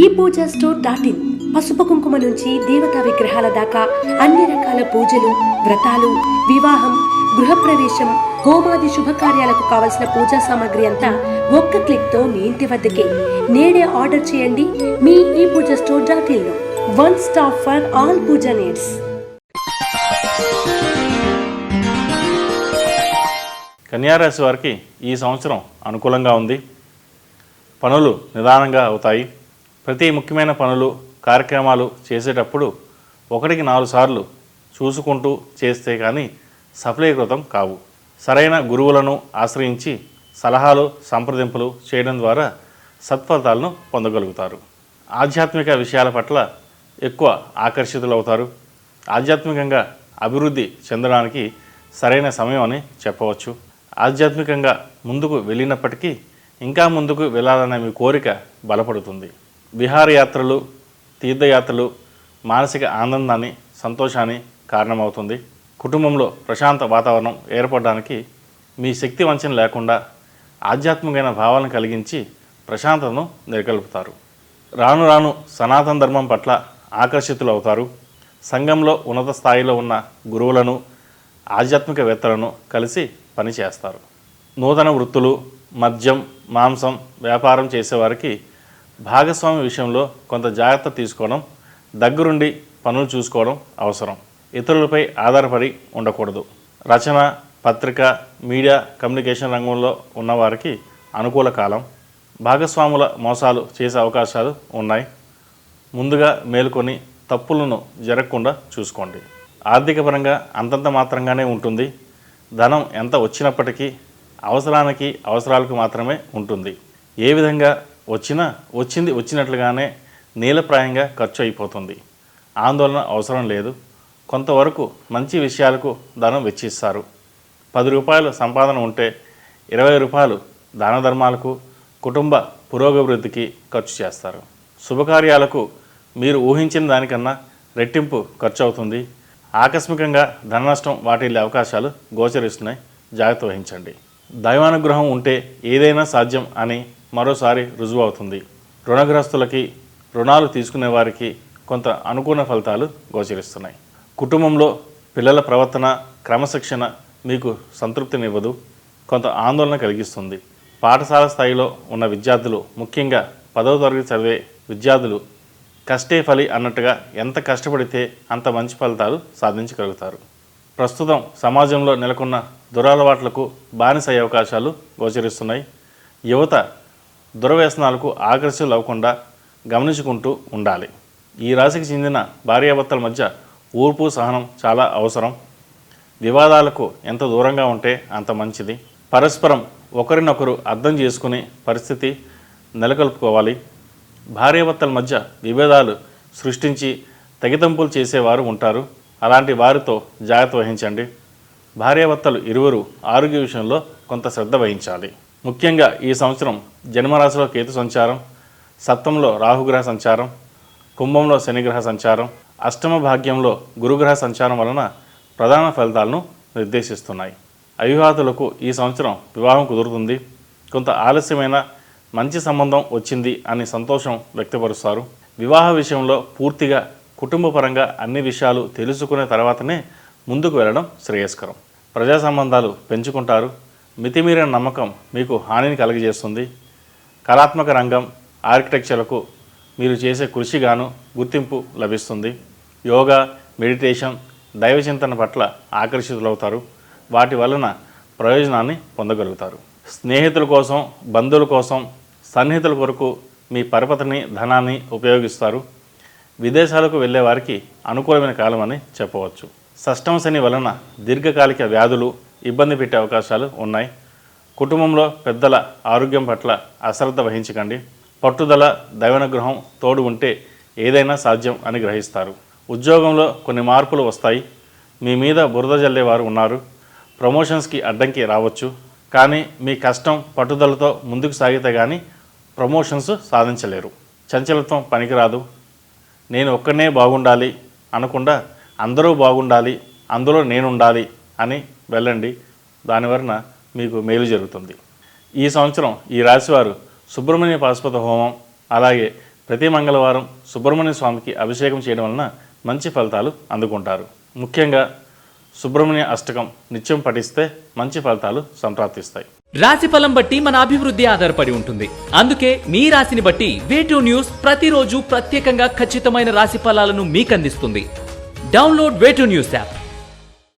ఈ puja store dot in. పసుపు కుంకుమ నుంచి దేవతా విగ్రహాల దాకా అన్ని రకాల పూజలు వ్రతాలు వివాహం గృహప్రవేశం హోమాది శుభకార్యాలకు కావలసిన పూజా సామాగ్రి అంతా ఒక్క క్లిక్తో మీ ఇంటి వద్దకే. నేడే ఆర్డర్ చేయండి మీ ఈ puja store dot in one stop for all puja needs. కన్యారాశి వారికి ఈ సంవత్సరం అనుకూలంగా ఉంది. పనులు నిదానంగా అవుతాయి. ప్రతి ముఖ్యమైన పనులు కార్యక్రమాలు చేసేటప్పుడు ఒకటికి నాలుగు సార్లు చూసుకుంటూ చేస్తే కానీ సఫలీకృతం కావు. సరైన గురువులను ఆశ్రయించి సలహాలు సంప్రదింపులు చేయడం ద్వారా సత్ఫలితాలను పొందగలుగుతారు. ఆధ్యాత్మిక విషయాల పట్ల ఎక్కువ ఆకర్షితులవుతారు. ఆధ్యాత్మికంగా అభివృద్ధి చెందడానికి సరైన సమయం అని చెప్పవచ్చు. ఆధ్యాత్మికంగా ముందుకు వెళ్ళినప్పటికీ ఇంకా ముందుకు వెళ్ళాలనే మీ కోరిక బలపడుతుంది. విహారయాత్రలు తీర్థయాత్రలు మానసిక ఆనందాన్ని సంతోషాన్ని కారణమవుతుంది. కుటుంబంలో ప్రశాంత వాతావరణం ఏర్పడడానికి మీ శక్తి వంచన లేకుండా ఆధ్యాత్మికమైన భావాలను కలిగించి ప్రశాంతతను నెలకొల్పుతారు. రాను రాను సనాతన ధర్మం పట్ల ఆకర్షితులు అవుతారు సంఘంలో ఉన్నత స్థాయిలో ఉన్న గురువులను ఆధ్యాత్మికవేత్తలను కలిసి పనిచేస్తారు. నూతన వృత్తులు మద్యం మాంసం వ్యాపారం చేసేవారికి భాగస్వామి విషయంలో కొంత జాగ్రత్త తీసుకోవడం దగ్గరుండి పనులు చూసుకోవడం అవసరం. ఇతరులపై ఆధారపడి ఉండకూడదు. రచన పత్రిక మీడియా కమ్యూనికేషన్ రంగంలో ఉన్నవారికి అనుకూల కాలం. భాగస్వాముల మోసాలు చేసే అవకాశాలు ఉన్నాయి. ముందుగా మేల్కొని తప్పులను జరగకుండా చూసుకోండి. ఆర్థికపరంగా అంతంత మాత్రంగానే ఉంటుంది. ధనం ఎంత వచ్చినప్పటికీ అవసరానికి అవసరాలకు మాత్రమే ఉంటుంది. ఏ విధంగా వచ్చినా వచ్చింది వచ్చినట్లుగానే నీలప్రాయంగా ఖర్చు అయిపోతుంది ఆందోళన అవసరం లేదు. కొంతవరకు మంచి విషయాలకు ధనం వెచ్చిస్తారు. పది రూపాయలు సంపాదన ఉంటే ఇరవై రూపాయలు దాన ధర్మాలకు కుటుంబ పురోగభివృద్ధికి ఖర్చు చేస్తారు. శుభకార్యాలకు మీరు ఊహించిన దానికన్నా రెట్టింపు ఖర్చు అవుతుంది ఆకస్మికంగా ధన నష్టం వాటిల్లే అవకాశాలు గోచరిస్తున్నాయి. జాగ్రత్త వహించండి. దైవానుగ్రహం ఉంటే ఏదైనా సాధ్యం అని మరోసారి రుజువు అవుతుంది రుణగ్రస్తులకి రుణాలు తీసుకునే వారికి కొంత అనుకూల ఫలితాలు గోచరిస్తున్నాయి. కుటుంబంలో పిల్లల ప్రవర్తన క్రమశిక్షణ మీకు సంతృప్తినివ్వదు. కొంత ఆందోళన కలిగిస్తుంది. పాఠశాల స్థాయిలో ఉన్న విద్యార్థులు ముఖ్యంగా పదవ తరగతి చదివే విద్యార్థులు కష్టే ఫలి అన్నట్టుగా ఎంత కష్టపడితే అంత మంచి ఫలితాలు సాధించగలుగుతారు. ప్రస్తుతం సమాజంలో నెలకొన్న దురలవాట్లకు బానిస అవకాశాలు గోచరిస్తున్నాయి. యువత దురవ్యసనాలకు ఆకర్షితులు అవ్వకుండా గమనించుకుంటూ ఉండాలి. ఈ రాశికి చెందిన భార్యాభర్తల మధ్య ఊర్పు సహనం చాలా అవసరం. వివాదాలకు ఎంత దూరంగా ఉంటే అంత మంచిది. పరస్పరం ఒకరినొకరు అర్థం చేసుకునే పరిస్థితి నెలకొల్పుకోవాలి. భార్యాభర్తల మధ్య విభేదాలు సృష్టించి తగితంపులు చేసేవారు ఉంటారు. అలాంటి వారితో జాగ్రత్త వహించండి. భార్యాభర్తలు ఇరువురు ఆరోగ్య విషయంలో కొంత శ్రద్ధ వహించాలి. ముఖ్యంగా ఈ సంవత్సరం జన్మరాశిలో కేతు సంచారం సప్తంలో రాహుగ్రహ సంచారం కుంభంలో శనిగ్రహ సంచారం అష్టమ భాగ్యంలో గురుగ్రహ సంచారం వలన ప్రధాన ఫలితాలను నిర్దేశిస్తున్నాయి. అవివాహతులకు ఈ సంవత్సరం వివాహం కుదురుతుంది. కొంత ఆలస్యమైన మంచి సంబంధం వచ్చింది అని సంతోషం వ్యక్తపరుస్తారు. వివాహ విషయంలో పూర్తిగా కుటుంబపరంగా అన్ని విషయాలు తెలుసుకునే తర్వాతనే ముందుకు వెళ్ళడం శ్రేయస్కరం. ప్రజా సంబంధాలు పెంచుకుంటారు. మితిమీరిన నమ్మకం మీకు హానిని కలుగజేస్తుంది. కళాత్మక రంగం ఆర్కిటెక్చర్లకు మీరు చేసే కృషిగాను గుర్తింపు లభిస్తుంది. యోగా మెడిటేషన్ దైవచింతన పట్ల ఆకర్షితులవుతారు. వాటి వలన ప్రయోజనాన్ని పొందగలుగుతారు. స్నేహితుల కోసం బంధువుల కోసం సన్నిహితుల కొరకు మీ పరపతిని ధనాన్ని ఉపయోగిస్తారు. విదేశాలకు వెళ్ళే వారికి అనుకూలమైన కాలం అని చెప్పవచ్చు. షష్టమ శని వలన దీర్ఘకాలిక వ్యాధులు ఇబ్బంది పెట్టే అవకాశాలు ఉన్నాయి. కుటుంబంలో పెద్దల ఆరోగ్యం పట్ల అశ్రద్ధ వహించకండి. పట్టుదల దైవనుగ్రహం తోడు ఉంటే ఏదైనా సాధ్యం అని గ్రహిస్తారు. ఉద్యోగంలో కొన్ని మార్పులు వస్తాయి. మీ మీద బురద జల్లేవారు ఉన్నారు. ప్రమోషన్స్కి అడ్డంకి రావచ్చు. కానీ మీ కష్టం పట్టుదలతో ముందుకు సాగితే కానీ ప్రమోషన్స్ సాధించలేరు. చంచలత్వం పనికిరాదు. నేను ఒక్కనే బాగుండాలి అనకుండా అందరూ బాగుండాలి అందులో నేనుండాలి అని వెళ్ళండి. దాని వలన మీకు మేలు జరుగుతుంది. ఈ సంవత్సరం ఈ రాశివారు సుబ్రహ్మణ్య పాశుపత హోమం అలాగే ప్రతి మంగళవారం సుబ్రహ్మణ్య స్వామికి అభిషేకం చేయడం వలన మంచి ఫలితాలు అందుకుంటారు. ముఖ్యంగా సుబ్రహ్మణ్య అష్టకం నిత్యం పఠిస్తే మంచి ఫలితాలు సంప్రాప్తిస్తాయి. రాశి ఫలం బట్టి మన అభివృద్ధి ఆధారపడి ఉంటుంది. అందుకే మీ రాశిని బట్టి వేటూ న్యూస్ ప్రతిరోజు ప్రత్యేకంగా ఖచ్చితమైన రాశి ఫలాలను మీకు అందిస్తుంది డౌన్లోడ్ వేటూ న్యూస్ యాప్.